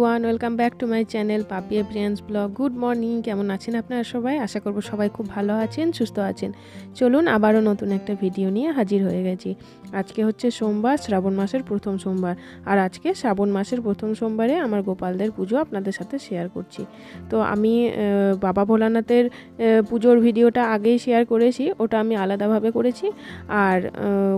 Everyone welcome back to my channel পাপি এপ্রিয়ান্স blog good morning কেমন আছেন আপনারা সবাই? আশা করব সবাই খুব ভালো আছেন, সুস্থ আছেন। চলুন আবারও নতুন একটা ভিডিও নিয়ে হাজির হয়ে গেছি। আজকে হচ্ছে সোমবার, শ্রাবণ মাসের প্রথম সোমবার। আর আজকে শ্রাবণ মাসের প্রথম সোমবারে আমার গোপালদের পুজো আপনাদের সাথে শেয়ার করছি। তো আমি বাবা ভোলানাথের পুজোর ভিডিওটা আগেই শেয়ার করেছি, ওটা আমি আলাদাভাবে করেছি। আর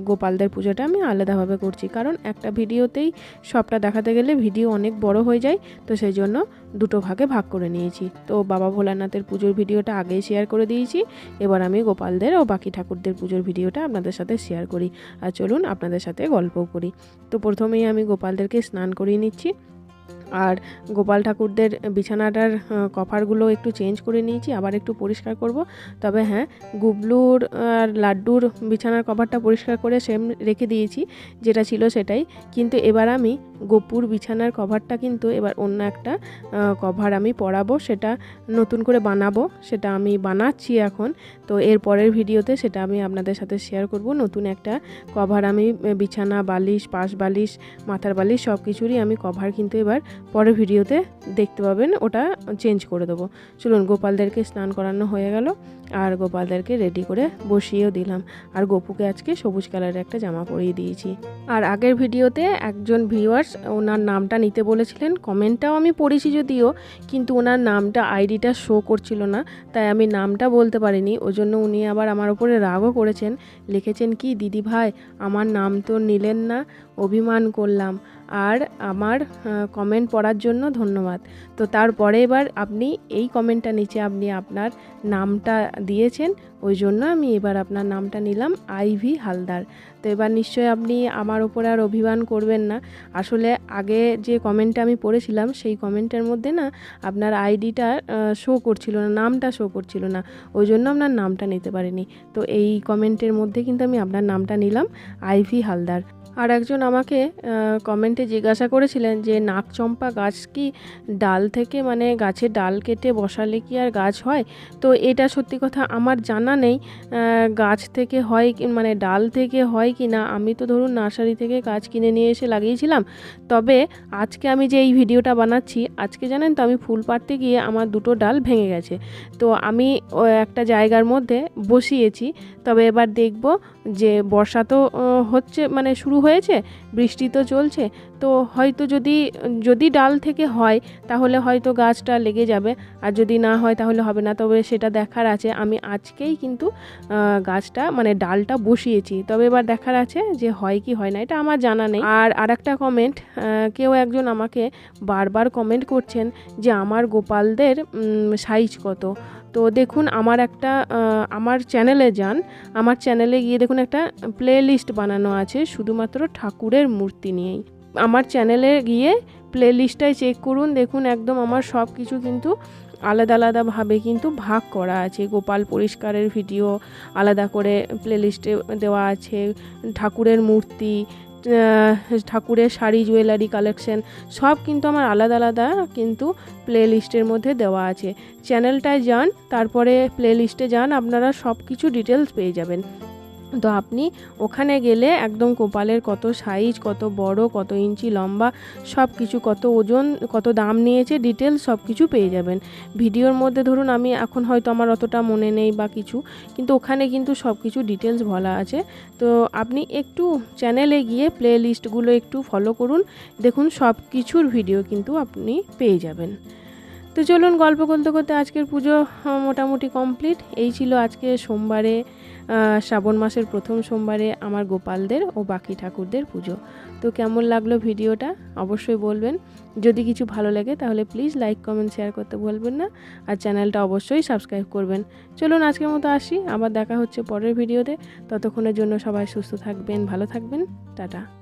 গোপালদের পুজোটা আমি আলাদাভাবে করছি। কারণ একটা ভিডিওতেই সবটা দেখাতে গেলে ভিডিও অনেক বড় হয়ে যায় তো সেই জন্য দুটো ভাগে ভাগ করে নিয়েছি। তো বাবা ভোলানাথের পুজোর ভিডিওটা আগেই শেয়ার করে দিয়েছি। এবার আমি গোপালদের ও বাকি ঠাকুরদের পুজোর ভিডিওটা আপনাদের সাথে শেয়ার করি। আর চলুন আপনাদের সাথে গল্প করি। তো প্রথমেই আমি গোপালদেরকে স্নান করিয়ে নিচ্ছি। আর গোপাল ঠাকুরদের বিছানাটার কভারগুলো একটু চেঞ্জ করে নিয়েছি, আবার একটু পরিষ্কার করব। তবে হ্যাঁ গুবলুর আর লাড্ডুর বিছানার কভারটা পরিষ্কার করে সেম রেখে দিয়েছি, যেটা ছিল সেটাই। কিন্তু এবার আমি গোপুর বিছানার কভারটা কিন্তু এবার অন্য একটা কভার আমি পরাবো, সেটা নতুন করে বানাবো, সেটা আমি বানাচ্ছি এখন। তো এর পরের ভিডিওতে সেটা আমি আপনাদের সাথে শেয়ার করব। নতুন একটা কভার আমি বিছানা, বালিশ, পাশ বালিশ, মাথার বালিশ সব কিছুরই আমি কভার কিন্তু এবার পরের ভিডিওতে দেখতে পাবেন ওটা চেঞ্জ করে দেবো। চলুন গোপালদেরকে স্নান করানো হয়ে গেল। আর গোপালদেরকে রেডি করে বসিয়েও দিলাম। আর গোপুকে আজকে সবুজ কালারের একটা জামা পরিয়ে দিয়েছি। আর আগের ভিডিওতে একজন ভিউয়ার্স ওনার নামটা নিতে বলেছিলেন কমেন্টটাও আমি পড়েছি যদিও, কিন্তু ওনার নামটা আইডিটা শো করছিল না, তাই আমি নামটা বলতে পারিনি। ওই জন্য উনি আবার আমার উপরে রাগও করেছেন, লিখেছেন কি, দিদি ভাই, আমার নাম তো নিলেন না, অভিমান করলাম। আর আমার কমেন্ট পড়ার জন্য ধন্যবাদ। তো তারপরে এবার আপনি এই কমেন্টটা নিচে আপনি আপনার নামটা দিয়েছেন, ওই জন্য আমি এবার আপনার নামটা নিলাম আইভি হালদার। তো এবার নিশ্চয়ই আপনি আমার ওপরে আর অভিমান করবেন না। আসলে আগে যে কমেন্টটা আমি পড়েছিলাম, সেই কমেন্টের মধ্যে না আপনার আইডিটা শো করছিল না, নামটা শো করছিল না, ওই জন্য আপনার নামটা নিতে পারিনি। তো এই কমেন্টের মধ্যে কিন্তু আমি আপনার নামটা নিলাম আইভি হালদার। আর একজন আমাকে কমেন্টে জিজ্ঞাসা করেছিলেন যে নাকচম্পা গাছ কি ডাল থেকে মানে গাছের ডাল কেটে বসালে কি আর গাছ হয়? তো এটা সত্যি কথা আমার জানা নেই গাছ থেকে হয় কি মানে ডাল থেকে হয় কি না। আমি তো ধরুন নার্সারি থেকে গাছ কিনে নিয়ে এসে লাগিয়েছিলাম। তবে আজকে আমি যে এই ভিডিওটা বানাচ্ছি, আজকে জানেন তো আমি ফুল পাড়তে গিয়ে আমার দুটো ডাল ভেঙে গেছে। তো আমি একটা জায়গার মধ্যে বসিয়েছি। তবে এবার দেখব যে বর্ষা তো হচ্ছে মানে শুরু হয়েছে, বৃষ্টি তো চলছে, তো হয়তো যদি যদি ডাল থেকে হয়, তাহলে হয়তো গাছটা লেগে যাবে, আর যদি না হয় তাহলে হবে না, তবে সেটা দেখার আছে। আমি আজকেই কিন্তু গাছটা মানে ডালটা বসিয়েছি, তবে এবার দেখার আছে যে হয় কি হয় না, এটা আমার জানা নেই। আর আরেকটা কমেন্ট কেউ একজন আমাকে বারবার কমেন্ট করছেন যে আমার গোপালদের সাইজ কত তো দেখুন, আমার একটা আমার চ্যানেলে যান, আমার চ্যানেলে গিয়ে দেখুন একটা প্লে লিস্ট বানানো আছে শুধুমাত্র ঠাকুরের মূর্তি নিয়েই। আমার চ্যানেলে গিয়ে প্লে লিস্টটায় চেক করুন, দেখুন একদম আমার সব কিছু কিন্তু আলাদা আলাদাভাবে কিন্তু ভাগ করা আছে। গোপাল পরিষ্কারের ভিডিও আলাদা করে প্লে লিস্টে দেওয়া আছে, ঠাকুরের মূর্তি ঠাকুরের শাড়ি জুয়েলারি কালেকশন সব কিন্তু আমার আলাদা আলাদা কিন্তু প্লে লিস্টের মধ্যে দেওয়া আছে। চ্যানেলটায় যান, তারপরে প্লে লিস্টে যান, আপনারা সব কিছু ডিটেলস পেয়ে যাবেন। তো আপনি ওখানে গেলে একদম কোপালের কত সাইজ কত বড়, কত ইঞ্চি লম্বা সব কিছু কত ওজন, কত দাম নিয়েছে ডিটেলস সব কিছু পেয়ে যাবেন। ভিডিওর মধ্যে ধরুন আমি এখন হয়তো আমার অতটা মনে নেই বা কিছু, কিন্তু ওখানে কিন্তু সব কিছু ডিটেলস বলা আছে। তো আপনি একটু চ্যানেলে গিয়ে প্লে লিস্টগুলো একটু ফলো করুন, দেখুন সব কিছুর ভিডিও কিন্তু আপনি পেয়ে যাবেন। তো চলুন গল্প করতে করতে আজকের পুজো মোটামুটি কমপ্লিট এই ছিল আজকে সোমবারে শ্রাবণ মাসের প্রথম সোমবারে আমার গোপালদের ও বাকি ঠাকুরদের পুজো। তো কেমন লাগল ভিডিওটা? অবশ্যই বলবেন। যদি কিছু ভালো লাগে তাহলে প্লিজ লাইক কমেন্ট শেয়ার করতে বলবেন না। আর চ্যানেলটা অবশ্যই সাবস্ক্রাইব করবেন। চলুন আজকের মতো আসি। আবার দেখা হচ্ছে পরের ভিডিওতে। ততক্ষণের জন্য সবাই সুস্থ থাকবেন, ভালো থাকবেন। টাটা।